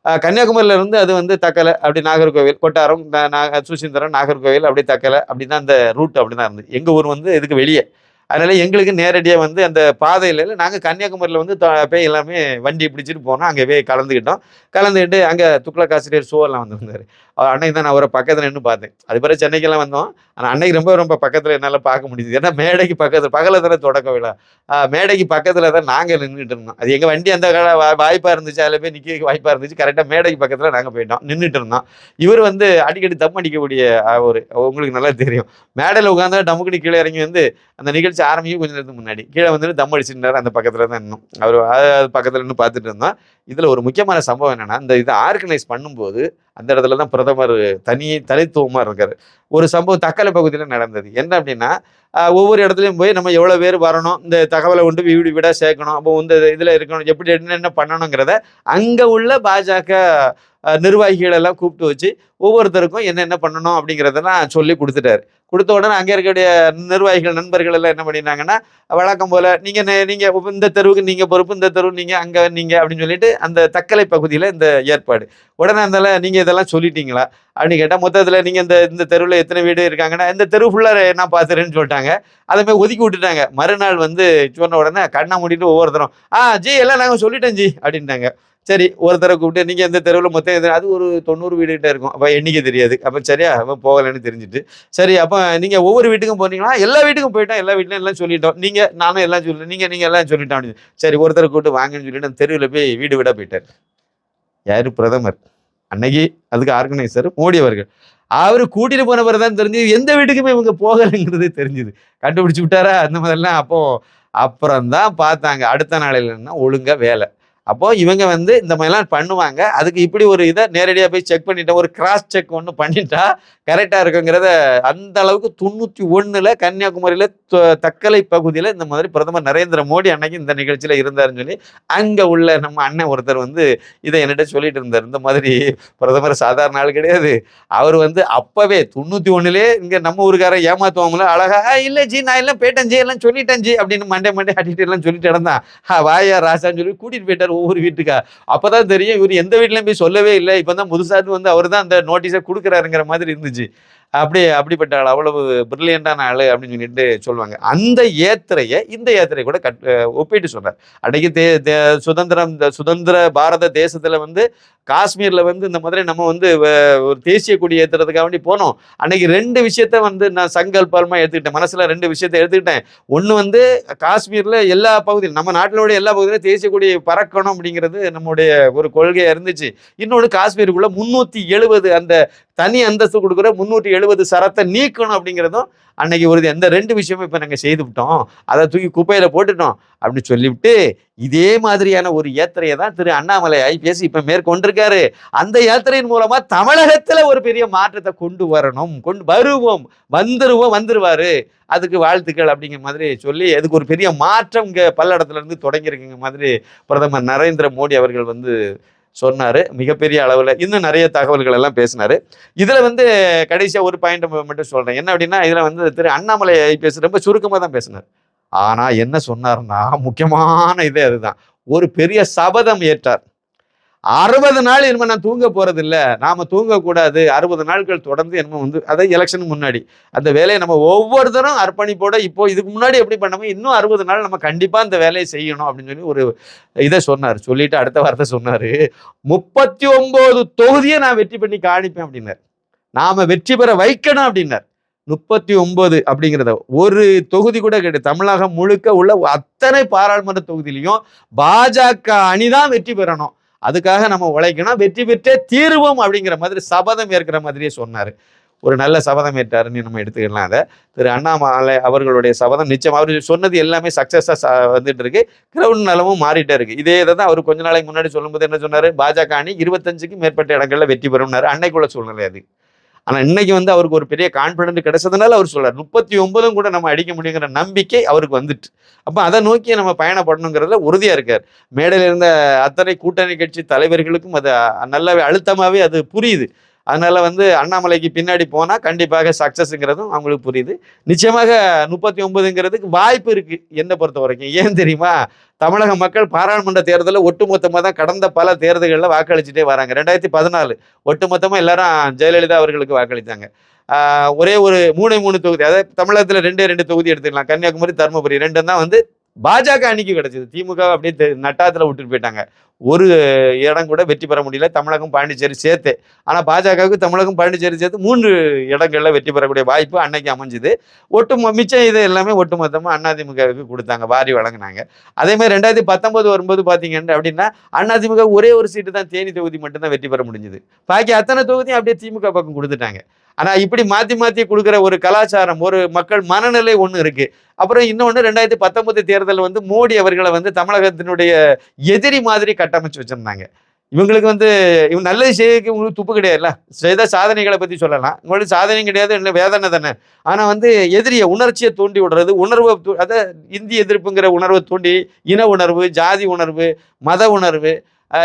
கன்னியாகுமரியில இருந்து அது வந்து தக்கலை அப்படி நாகர்கோவில் கொட்டாரம் நா- நா- சுசீந்திரம் நாகர்கோவில் அப்படி தக்கலை அப்படி தான் அந்த ரூட் அப்படி தான் இருந்தது. எங்கள் ஊர் வந்து இதுக்கு வெளியே. அதனால எங்களுக்கு நேரடியாக வந்து அந்த பாதையில் நாங்கள் கன்னியாகுமரியில் வந்து த- போய் எல்லாமே வண்டி பிடிச்சிட்டு போனோம். அங்கே போய் கலந்துக்கிட்டோம். கலந்துக்கிட்டு அங்கே துக்ளக் ஆசிரியர் ஷோ வந்திருந்தார். அவர் அன்னைக்கு தான் நான் அவரை பக்கத்தில் நின்று பார்த்தேன். அது பிறகு சென்னைக்கெல்லாம் வந்தோம். ஆனால் அன்னைக்கு ரொம்ப ரொம்ப பக்கத்தில் என்னால் பார்க்க முடியுது ஏன்னா மேடைக்கு பக்கத்தில் பகலில் தானே தொடக்க விழா. மேடைக்கு பக்கத்தில் தான் நாங்கள் நின்றுட்டு இருந்தோம். அது எங்கள் வண்டி அந்த கால வா- இருந்துச்சு அதில் போய் நிற்க வாய்ப்பாக இருந்துச்சு. கரெக்டாக மேடைக்கு பக்கத்தில் நாங்கள் போயிட்டோம். நின்றுட்டு இருந்தோம். இவர் வந்து அடிக்கடி தம் அடிக்கக்கூடிய ஒரு உங்களுக்கு நல்லா தெரியும். மேடையில் உட்காந்தா டமுக்குனி கீழே இறங்கி வந்து அந்த நிகழ்ச்சி ஆரம்பிக்கும் கொஞ்சம் நேரத்துக்கு முன்னாடி. கீழே வந்துட்டு தம் அடிச்சுட்டு அந்த பக்கத்தில் தான் இன்னும் அவர் அது பக்கத்தில் நின்று பார்த்துட்டு இருந்தோம் இதில் ஒரு முக்கியமான சம்பவம் என்னன்னா இந்த இதை ஆர்கனைஸ் பண்ணும்போது அந்த இடத்துல தான் பிரதமர் தனி தனித்துவமாக இருக்காரு. ஒரு சம்பவம் தக்கலை பகுதியில் நடந்தது. என்ன அப்படின்னா ஒவ்வொரு இடத்துலையும் போய் நம்ம எவ்வளோ பேர் வரணும் இந்த தகவலை கொண்டு வீடு வீடாக சேர்க்கணும் அப்போ இந்த இதில் இருக்கணும் எப்படி என்னென்ன பண்ணணுங்கிறத அங்கே உள்ள பாஜக நிர்வாகிகள் எல்லாம் கூப்பிட்டு வச்சு ஒவ்வொருத்தருக்கும் என்னென்ன பண்ணணும் அப்படிங்கிறதெல்லாம் சொல்லி கொடுத்துட்டாரு. கொடுத்த உடனே அங்கே இருக்கக்கூடிய நிர்வாகிகள் நண்பர்கள் எல்லாம் என்ன பண்ணினாங்கன்னா வழக்கம் போல நீங்கள் நீங்கள் இந்த தெருவுக்கு நீங்கள் பொறுப்பு இந்த தெருவு நீங்கள் அங்கே நீங்கள் அப்படின்னு சொல்லிட்டு அந்த தக்கலை பகுதியில் இந்த ஏற்பாடு. உடனே அந்த நீங்கள் இதெல்லாம் சொல்லிட்டீங்களா? அப்படின்னு கேட்டால் மொத்தத்தில் நீங்கள் இந்த இந்த தெருவில் எத்தனை வீடு இருக்காங்கன்னா இந்த தெரு ஃபுல்லாக நான் பார்த்துருன்னு சொல்லிட்டாங்க. அதை போய் ஒதுக்கி விட்டுட்டாங்க. மறுநாள் வந்து சொன்ன உடனே கண்ணை மூடிட்டு ஒவ்வொருத்தரும் ஆ ஜி எல்லாம் நாங்கள் சொல்லிட்டோம் ஜி அப்படின்ட்டாங்க சரி ஒருத்தரை கூப்பிட்டு நீங்கள் எந்த தெருவில் மொத்தம் எது அது ஒரு தொண்ணூறு வீடுகிட்ட இருக்கும். அப்போ எண்ணிக்கை தெரியாது. அப்போ சரியா அப்போ போகலன்னு தெரிஞ்சுட்டு. சரி அப்போ நீங்கள் ஒவ்வொரு வீட்டுக்கும் போனீங்களா எல்லா வீட்டுக்கும் போயிட்டோம் எல்லா வீட்லையும் எல்லாம் சொல்லிட்டோம். நீங்கள் நானும் எல்லாம் சொல்லி நீங்கள் நீங்கள் எல்லாம் சொல்லிட்டோம் அப்படின்னு. சரி ஒருத்தரை கூப்பிட்டு வாங்கன்னு சொல்லிட்டு அந்த தெருவில் போய் வீடு விட போயிட்டார். யார்? பிரதமர். அன்னைக்கு அதுக்கு ஆர்கனைசர் மோடி அவர்கள். அவர் கூட்டிட்டு போனவர் தான் தெரிஞ்சு எந்த வீட்டுக்குமே இவங்க போகலைங்கிறது தெரிஞ்சுது. கண்டுபிடிச்சு விட்டாரா? அந்த மாதிரிலாம் அப்போ அப்புறம் தான் பார்த்தாங்க. அடுத்த நாளையிலன்னா ஒழுங்காக வேலை. அப்போ இவங்க வந்து இந்த மாதிரிலாம் பண்ணுவாங்க. அதுக்கு இப்படி ஒரு இதை நேரடியாக போய் செக் பண்ணிட்டா ஒரு கிராஸ் செக் ஒன்று பண்ணிட்டா கரெக்டாக இருக்குங்கிறத அந்த அளவுக்கு தொண்ணூற்றி ஒன்றில் கன்னியாகுமரியில் தக்கலை பகுதியில் இந்த மாதிரி பிரதமர் நரேந்திர மோடி அன்னைக்கு இந்த நிகழ்ச்சியில் இருந்தாருன்னு சொல்லி அங்கே உள்ள நம்ம அண்ணன் ஒருத்தர் வந்து இதை என்கிட்ட சொல்லிட்டு இருந்தார். இந்த மாதிரி பிரதமர் சாதாரண ஆள் கிடையாது. அவர் வந்து அப்போவே தொண்ணூற்றி ஒன்றுலேயே இங்கே நம்ம ஊருக்காரன் ஏமாத்துவாங்கள அழகா இல்லை ஜி நான் எல்லாம் போயிட்டேன் ஜி எல்லாம் சொல்லிட்டேன் ஜி அப்படின்னு மண்டே மண்டே அடிட்டு எல்லாம் சொல்லிட்டு இடந்தான் வாயா ராசான்னு சொல்லி கூட்டிகிட்டு போயிட்டார். ஒவ்வொரு வீட்டுக்கா. அப்பதான் தெரியும் இவர் எந்த வீட்லயும் போய் சொல்லவே இல்லை. இப்பதான் புதுசாட்டு வந்து அவர் தான் அந்த நோட்டீஸை கொடுக்குறாருங்கிற மாதிரி இருந்துச்சு. அப்படி அப்படிப்பட்ட ஆள் அவ்வளவு பிரில்லியண்டான ஆள் அப்படின்னு சொல்லிட்டு சொல்லுவாங்க. அந்த ஏத்திரையை இந்த ஏத்திரையை கூட கட் ஒப்பிட்டு சொல்கிறார் அன்றைக்கு தே தே- சுதந்திரம் இந்த சுதந்திர பாரத தேசத்தில் வந்து காஷ்மீரில் வந்து இந்த மாதிரி நம்ம வந்து வ- ஒரு தேசிய கொடி ஏற்றுறதுக்காக வேண்டி போனோம். அன்னைக்கு ரெண்டு விஷயத்த வந்து நான் சங்கல்பமாக எடுத்துக்கிட்டேன். மனசில் ரெண்டு விஷயத்த எடுத்துக்கிட்டேன். ஒன்று வந்து காஷ்மீரில் எல்லா பகுதியும் நம்ம நாட்டினுடைய எல்லா பகுதியிலும் தேசிய கொடி பறக்கணும் அப்படிங்கிறது நம்முடைய ஒரு கொள்கையாக இருந்துச்சு. இன்னொன்று காஷ்மீருக்குள்ளே முந்நூற்றி எழுபது அந்த தனி அந்தஸ்து கொடுக்குற முந்நூற்றி எழுபது சரத்தை நீக்கணும் அப்படிங்கிறதும் அன்னைக்கு ஒரு எந்த ரெண்டு விஷயமும் இப்போ நாங்கள் செய்து விட்டோம். அதை தூக்கி குப்பையில் போட்டுட்டோம் அப்படின்னு சொல்லிவிட்டு இதே மாதிரியான ஒரு யாத்திரையை தான் திரு அண்ணாமலை ஐபிஎஸ் இப்போ மேற்கொண்டிருக்காரு. அந்த யாத்திரையின் மூலமா தமிழகத்துல ஒரு பெரிய மாற்றத்தை கொண்டு வரணும். கொண்டு வருவோம். வந்துருவோம் வந்துருவாரு. அதுக்கு வாழ்த்துக்கள் அப்படிங்கிற மாதிரி சொல்லி அதுக்கு ஒரு பெரிய மாற்றம் இங்க பல்லடத்துல இருந்து தொடங்கியிருக்குங்க மாதிரி பிரதமர் நரேந்திர மோடி அவர்கள் வந்து சொன்னாரு. மிகப்பெரிய அளவில் இன்னும் நிறைய தகவல்கள் எல்லாம் பேசினாரு. இதுல வந்து கடைசியா ஒரு பாயிண்ட் மட்டும் சொல்றேன். என்ன அப்படின்னா இதுல வந்து திரு அண்ணாமலை ஐபிஎஸ் ரொம்ப சுருக்கமாக தான் பேசினார். ஆனா என்ன சொன்னார்னா முக்கியமான இதே அதுதான். ஒரு பெரிய சபதம் ஏற்றார். அறுபது நாள் இனிமே நான் தூங்க போறது இல்லை நாம தூங்கக்கூடாது. அறுபது நாட்கள் தொடர்ந்து என்ன வந்து அதை எலெக்ஷனுக்கு முன்னாடி. அந்த வேலையை நம்ம ஒவ்வொருத்தரும் அர்ப்பணிப்போட இப்போ இதுக்கு முன்னாடி எப்படி பண்ணாமோ இன்னும் அறுபது நாள் நம்ம கண்டிப்பா இந்த வேலையை செய்யணும் அப்படின்னு சொல்லி ஒரு இதை சொன்னார். சொல்லிட்டு அடுத்த வார்த்தை சொன்னாரு. முப்பத்தி ஒன்பது தொகுதியை நான் வெற்றி பண்ணி காணிப்பேன் அப்படின்னார். நாம வெற்றி பெற வைக்கணும் அப்படின்னார். முப்பத்தி ஒன்பது அப்படிங்கிறத ஒரு தொகுதி கூட கிடையாது. தமிழகம் முழுக்க உள்ள அத்தனை பாராளுமன்ற தொகுதியிலையும் பாஜக அணிதான் வெற்றி பெறணும். அதுக்காக நம்ம உழைக்கணும். வெற்றி பெற்றே தீர்வோம் அப்படிங்கிற மாதிரி சபதம் ஏற்கிற மாதிரியே சொன்னார். ஒரு நல்ல சபதம் ஏற்றாருன்னு நம்ம எடுத்துக்கலாம் அதை. திரு அண்ணாமலை அவர்களுடைய சபதம் நிச்சயம் அவர் சொன்னது எல்லாமே சக்ஸஸாக வந்துட்டு இருக்கு. கிரவுண்ட் நலமும் மாறிட்டே இருக்கு. இதே இதை தான் அவர் கொஞ்ச நாளைக்கு முன்னாடி சொல்லும்போது என்ன சொன்னார்? பாஜக அணி இருபத்தஞ்சுக்கு மேற்பட்ட இடங்களில் வெற்றி பெறும்னாரு. அன்னைக்குள்ள சூழ்நிலை அது. ஆனால் இன்னைக்கு வந்து அவருக்கு ஒரு பெரிய கான்ஃபிடென்ட் கிடைச்சதுனால அவர் சொல்றார். முப்பத்தி ஒன்பதும் கூட நம்ம அடிக்க முடியுங்கிற நம்பிக்கை அவருக்கு வந்துட்டு. அப்போ அதை நோக்கி நம்ம பயணப்படணுங்கிறதுல உறுதியாக இருக்கார். மேடையில் இருந்த அத்தனை கூட்டணி கட்சி தலைவர்களுக்கும் அது நல்லாவே அழுத்தமாகவே அது புரியுது. அதனால் வந்து அண்ணாமலைக்கு பின்னாடி போனால் கண்டிப்பாக சக்ஸஸுங்கிறதும் அவங்களுக்கு புரியுது. நிச்சயமாக முப்பத்தி ஒன்பதுங்கிறதுக்கு வாய்ப்பு இருக்குது என்னை பொறுத்த வரைக்கும். ஏன் தெரியுமா? தமிழக மக்கள் பாராளுமன்ற தேர்தலில் ஒட்டுமொத்தமாக தான் கடந்த பல தேர்தல்களில் வாக்களிச்சுட்டே வராங்க. ரெண்டாயிரத்தி பதினாலு ஒட்டுமொத்தமாக எல்லாரும் ஜெயலலிதா அவர்களுக்கு வாக்களித்தாங்க ஒரே ஒரு மூணு மூணு தொகுதி அதாவது தமிழகத்தில் ரெண்டே ரெண்டு தொகுதி எடுத்துக்கலாம். கன்னியாகுமரி தருமபுரி ரெண்டும் தான் வந்து பாஜக அணிக்கு கிடைச்சது. திமுக அப்படியே தெ- நட்டாத்துல விட்டுட்டு போயிட்டாங்க. ஒரு இடம் கூட வெற்றி பெற முடியல. தமிழகம் பாண்டிச்சேரி சேர்த்து. ஆனால் பாஜகவுக்கு தமிழகம் பாண்டிச்சேரி சேர்த்து மூன்று இடங்கள்ல வெற்றி பெறக்கூடிய வாய்ப்பு அன்னைக்கு அமைஞ்சுது. ஒட்டு மிச்சம் இது எல்லாமே ஒட்டுமொத்தமாக அதிமுகவுக்கு கொடுத்தாங்க. வாரி வழங்கினாங்க. அதே மாதிரி ரெண்டாயிரத்தி பத்தொன்பது வரும்போது பார்த்தீங்கன்னா அப்படின்னா அதிமுக ஒரே ஒரு சீட்டு தான் தேனி தொகுதி மட்டும்தான் வெற்றி பெற முடிஞ்சுது. பாக்கி அத்தனை தொகுதியும் அப்படியே திமுக பக்கம் கொடுத்துட்டாங்க. ஆனா இப்படி மாத்தி மாத்தி கொடுக்குற ஒரு கலாச்சாரம் ஒரு மக்கள் மனநிலை ஒண்ணு இருக்கு. அப்புறம் இன்னொன்று ரெண்டாயிரத்தி பத்தொன்பது தேர்தல் வந்து மோடி அவர்களை வந்து தமிழகத்தினுடைய எதிரி மாதிரி கட்டமைச்சு வச்சிருந்தாங்க. இவங்களுக்கு வந்து இவங்க நல்லது செய்யறதுக்கு இவங்களுக்கு துப்பு கிடையாதுல்ல? செய்த சாதனைகளை பத்தி சொல்லலாம். இவங்களுக்கு சாதனையும் கிடையாது என்ன வேதனை தானே. ஆனா வந்து எதிரியை உணர்ச்சியை தூண்டி விடுறது உணர்வை அதாவது இந்தி எதிர்ப்புங்கிற உணர்வை தூண்டி இன உணர்வு ஜாதி உணர்வு மத உணர்வு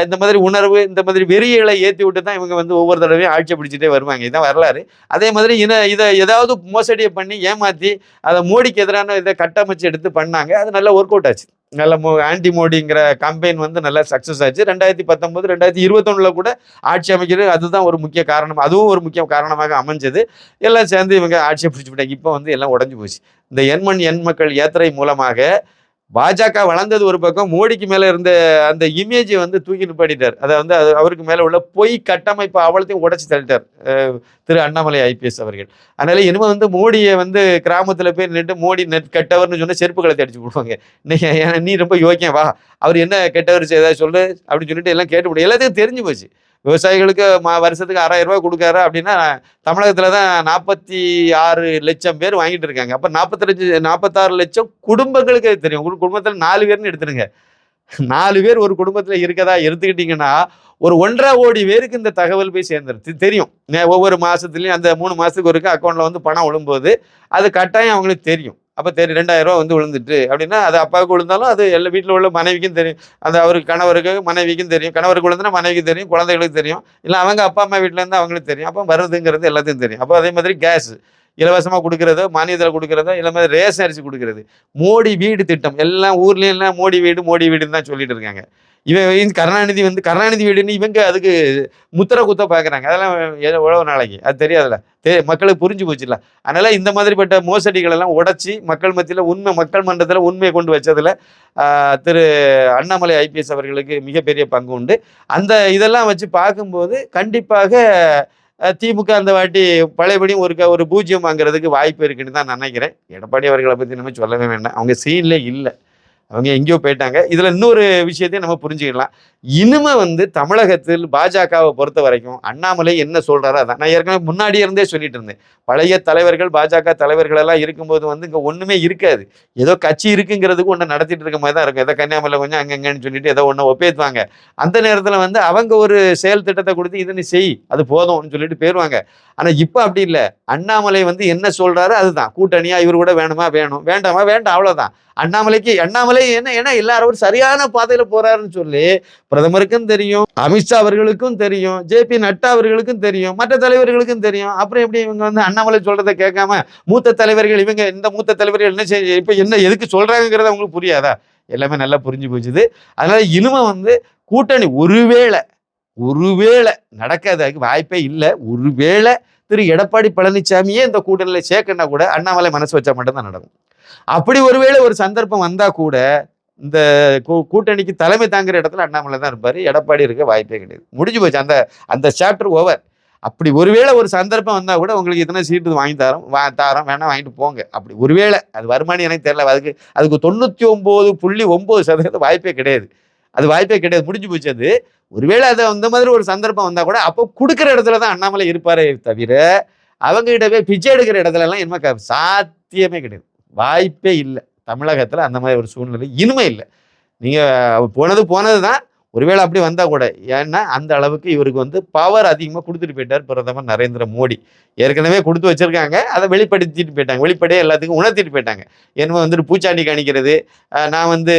இந்த மாதிரி உணர்வு இந்த மாதிரி வெறிகளை ஏற்றி விட்டு தான் இவங்க வந்து ஒவ்வொரு தடவையும் ஆட்சி பிடிச்சிட்டே வருவாங்க. இதுதான் வரலாறு. அதே மாதிரி இன இதை ஏதாவது மோசடியை பண்ணி ஏமாற்றி அதை மோடிக்கு எதிரான இதை கட்டமைச்சு எடுத்து பண்ணாங்க. அது நல்லா ஒர்க் அவுட் ஆச்சு. நல்ல மோ ஆன்டி மோடிங்கிற கம்பெயின் வந்து நல்லா சக்ஸஸ் ஆச்சு. ரெண்டாயிரத்தி பத்தொம்போது ரெண்டாயிரத்தி இருபத்தொன்னில் கூட ஆட்சி அமைக்கிறது அதுதான் ஒரு முக்கிய காரணம். அதுவும் ஒரு முக்கிய காரணமாக அமைஞ்சது. எல்லாம் சேர்ந்து இவங்க ஆட்சியை பிடிச்சி விட்டாங்க. இப்போ வந்து எல்லாம் உடஞ்சு போச்சு. இந்த எண்மண் எண் மக்கள் யாத்திரை மூலமாக பாஜக வளர்ந்தது ஒரு பக்கம் மோடிக்கு மேலே இருந்த அந்த இமேஜை வந்து தூக்கி நிப்பாட்டிட்டார். அதை வந்து அது அவருக்கு மேலே உள்ள பொய் கட்டமைப்பு அவ்வளோத்தையும் உடச்சி தள்ளிட்டார். திரு அண்ணாமலை ஐபிஎஸ் அவர்கள். அதனால இனிமேல் வந்து மோடியை வந்து கிராமத்தில் போய் நின்று மோடி நெட் கெட்டவர்னு சொன்னால் செருப்பு கலத்தை அடிச்சு விடுவாங்க. நீ நீ ரொம்ப யோக்கியம் வா. அவர் என்ன கெட்டவர் செய்தா சொல்லு அப்படின்னு சொல்லிட்டு எல்லாம் கேட்டு விடு. எல்லாத்தையும் தெரிஞ்சு போச்சு. விவசாயிகளுக்கு மா வருஷத்துக்கு ஆறாயிரம் ரூபாய் கொடுக்காரு அப்படின்னா தமிழகத்துல தான் நாற்பத்தி ஆறு லட்சம் பேர் வாங்கிட்டு இருக்காங்க. அப்ப நாற்பத்தஞ்சு நாற்பத்தாறு லட்சம் குடும்பங்களுக்கு அது தெரியும். உங்கள் குடும்பத்துல நாலு பேர்னு எடுத்துருங்க நாலு பேர் ஒரு குடும்பத்துல இருக்கதா எடுத்துக்கிட்டீங்கன்னா ஒரு ஒன்றரை கோடி பேருக்கு இந்த தகவல் போய் சேர்ந்துருது தெரியும். ஒவ்வொரு மாசத்துலயும் அந்த மூணு மாசத்துக்கு ஒருக்க அக்கௌண்ட்ல வந்து பணம் விழும்போது அது கட்டாயம் அவங்களுக்கு தெரியும். அப்போ தெரியும் ரெண்டாயிரம் ரூபா வந்து விழுந்துட்டு அப்படின்னா அது அப்பாவுக்கு விழுந்தாலும் அது எல்லா வீட்டில் உள்ள மனைவிக்கும் தெரியும். அந்த அவருக்கு கணவருக்கு மனைவிக்கும் தெரியும். கணவருக்கு விழுந்தனா மனைவிக்கு தெரியும் குழந்தைகளுக்கு தெரியும். இல்லை அவங்க அப்பா அம்மா வீட்டிலேருந்து அவங்களுக்கு தெரியும். அப்போ வருதுங்கிறது எல்லாத்தையும் தெரியும். அப்போ அதே மாதிரி கேஸ் இலவசமாக கொடுக்குறதோ மானியத்தில் கொடுக்குறதோ இல்லை மாதிரி ரேஷன் அரிசி கொடுக்கறது. மோடி வீடு திட்டம். எல்லாம் ஊர்லேயும் எல்லாம் மோடி வீடு மோடி வீடுன்னு தான் சொல்லிட்டு இருக்காங்க. இவன் கருணாநிதி வந்து கருணாநிதி வீடுன்னு இவங்க அதுக்கு முத்திரை குத்த பார்க்குறாங்க. அதெல்லாம் எ- நாளைக்கு. அது தெரியாதுல்ல. தெரிய மக்களுக்கு புரிஞ்சு போச்சுல அதனால இந்த மாதிரிப்பட்ட மோசடிகள் எல்லாம் உடைச்சி மக்கள் மத்தியில் உண்மை மக்கள் மன்றத்தில் உண்மையை கொண்டு வச்சதில் திரு அண்ணாமலை ஐபிஎஸ் அவர்களுக்கு மிகப்பெரிய பங்கு உண்டு. அந்த இதெல்லாம் வச்சு பார்க்கும்போது கண்டிப்பாக திமுக அந்த வாட்டி பழையபடியும் ஒரு க- ஒரு பூஜ்ஜியம் வாங்குறதுக்கு வாய்ப்பு இருக்குன்னு தான் நினைக்கிறேன். எடப்பாடி அவர்களை பற்றி நம்ம சொல்லவே வேண்டாம். அவங்க சீன்லேயே இல்லை. அவங்க எங்கேயோ போயிட்டாங்க. இதுல இன்னொரு விஷயத்தையும் நம்ம புரிஞ்சுக்கலாம். இனிமே வந்து தமிழகத்தில் பாஜகவை பொறுத்த வரைக்கும் அண்ணாமலை என்ன சொல்றாரோ அதான். நான் ஏற்கனவே முன்னாடியே இருந்தே சொல்லிட்டு இருந்தேன். பழைய தலைவர்கள் பாஜக தலைவர்கள் எல்லாம் இருக்கும்போது வந்து இங்கே ஒன்றுமே இருக்காது. ஏதோ கட்சி இருக்குங்கிறதுக்கு ஒன்று நடத்திட்டு இருக்க மாதிரி தான் இருக்கும். ஏதோ கன்னியாகுமரியில் கொஞ்சம் அங்கங்கன்னு சொல்லிட்டு ஏதோ ஒன்று ஒப்பேத்துவாங்க. அந்த நேரத்தில் வந்து அவங்க ஒரு செயல் திட்டத்தை கொடுத்து இதை நீ செய் அது போதும்னு சொல்லிட்டு போயிடுவாங்க ஆனால் இப்போ அப்படி இல்லை. அண்ணாமலை வந்து என்ன சொல்கிறாரோ அதுதான். கூட்டணியாக இவர் கூட வேணுமா? வேணும். வேண்டாமா? வேண்டாம். அவ்வளோதான் அண்ணாமலைக்கு அண்ணாமலை என்ன ஏன்னா எல்லாரும் ஒரு சரியான பாதையில் போறாருன்னு சொல்லி பிரதமருக்கும் தெரியும் அமித்ஷா அவர்களுக்கும் தெரியும் ஜே பி நட்டா அவர்களுக்கும் தெரியும் மற்ற தலைவர்களுக்கும் தெரியும். அப்புறம் எப்படி இவங்க வந்து அண்ணாமலை சொல்றதை கேட்காம மூத்த தலைவர்கள் இவங்க இந்த மூத்த தலைவர்கள் என்ன செய்ய இப்போ என்ன எதுக்கு சொல்றாங்கிறத அவங்களுக்கு புரியாதா? எல்லாமே நல்லா புரிஞ்சு போச்சுது. அதனால இனிமே வந்து கூட்டணி ஒருவேளை ஒருவேளை நடக்காததுக்கு வாய்ப்பே இல்லை. ஒருவேளை திரு எடப்பாடி பழனிசாமியே இந்த கூட்டணியில் சேர்க்கனா கூட அண்ணாமலை மனசு வச்சா மட்டும்தான் நடக்கும். அப்படி ஒருவேளை ஒரு சந்தர்ப்பம் வந்தா கூட இந்த கூ- கூட்டணிக்கு தலைமை தாங்குற இடத்துல அண்ணாமலை தான் இருப்பாரு. எடப்பாடி இருக்க வாய்ப்பே கிடையாது. முடிஞ்சு போச்சு. அந்த அந்த சாப்டர் ஓவர் அப்படி ஒருவேளை ஒரு சந்தர்ப்பம் வந்தா கூட உங்களுக்கு இத்தனை சீட்டு வாங்கி தரோம். வா தாரோம். வேணால் வாங்கிட்டு போங்க. அப்படி ஒருவேளை அது வருமானம் எனக்கு தெரியல. அதுக்கு அதுக்கு தொண்ணூற்றி ஒம்பது புள்ளி ஒம்பது சதவீதம் வாய்ப்பே கிடையாது. அது வாய்ப்பே கிடையாது. முடிஞ்சு போச்சு அது. ஒருவேளை அது அந்த மாதிரி ஒரு சந்தர்ப்பம் வந்தா கூட அப்போ கொடுக்குற இடத்துல தான் அண்ணாமலை இருப்பாரே தவிர அவங்ககிட்ட போய் பிச்சை எடுக்கிற இடத்துல எல்லாம் சாத்தியமே கிடையாது. வாய்ப்பே இல்லை. தமிழகத்தில் அந்த மாதிரி ஒரு சூழ்நிலை இனிமே இல்லை. நீங்கள் போனது போனது தான் ஒருவேளை அப்படி வந்தால் கூட ஏன்னா அந்த அளவுக்கு இவருக்கு வந்து பவர் அதிகமாக கொடுத்துட்டு போயிட்டார் பிரதமர் நரேந்திர மோடி. ஏற்கனவே கொடுத்து வச்சுருக்காங்க அதை வெளிப்படுத்திட்டு போயிட்டாங்க வெளிப்படையே எல்லாத்துக்கும் உணர்த்திட்டு போயிட்டாங்க. என்ன வந்துட்டு பூச்சாண்டி காணிக்கிறது நான் வந்து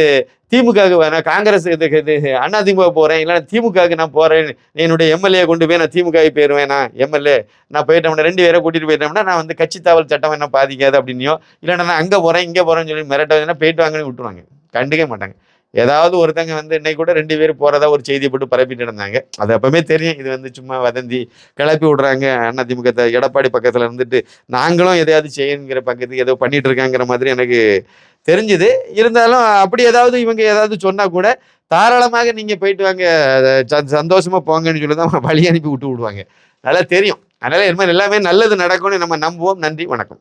திமுகவுக்கு நான் காங்கிரஸ் இது இது அண்ணா திமுக போகிறேன் இல்லைன்னா திமுகவுக்கு நான் போகிறேன் என்னுடைய எம்எல்ஏ கொண்டு போய் நான் திமுக போயிடுவேன் நான் எம்எல்ஏ நான் போயிட்டோம்னா ரெண்டு பேரை கூட்டிகிட்டு போயிட்டோம்னா நான் வந்து கட்சி தாவல் சட்டம் என்ன பாதிக்காது அப்படின்னியோ இல்லைன்னா நான் அங்கே போகிறேன் இங்கே போகிறேன்னு சொல்லி மிரட்ட வச்சுன்னா போயிட்டு வாங்கன்னு விட்டுருவாங்க. கண்டுக்க மாட்டாங்க. ஏதாவது ஒருத்தங்க வந்து இன்னைக்கு கூட ரெண்டு பேர் போறதா ஒரு செய்தியை போட்டு பரப்பிட்டு இருந்தாங்க. அது அப்பவுமே தெரியும். இது வந்து சும்மா வதந்தி கிளப்பி விடுறாங்க. அதிமுக எடப்பாடி பக்கத்துல இருந்துட்டு நாங்களும் எதையாவது செய்யணுங்கிற பக்கத்துக்கு ஏதோ பண்ணிட்டு இருக்காங்கிற மாதிரி எனக்கு தெரிஞ்சுது. இருந்தாலும் அப்படி ஏதாவது இவங்க ஏதாவது சொன்னா கூட தாராளமாக நீங்க போயிட்டு வாங்க. ச- சந்தோஷமா போங்கன்னு சொல்லி தான் வழி அனுப்பி விட்டு விடுவாங்க. நல்லா தெரியும். அதனால இது மாதிரி எல்லாமே நல்லது நடக்கும்னு நம்ம நம்புவோம். நன்றி. வணக்கம்.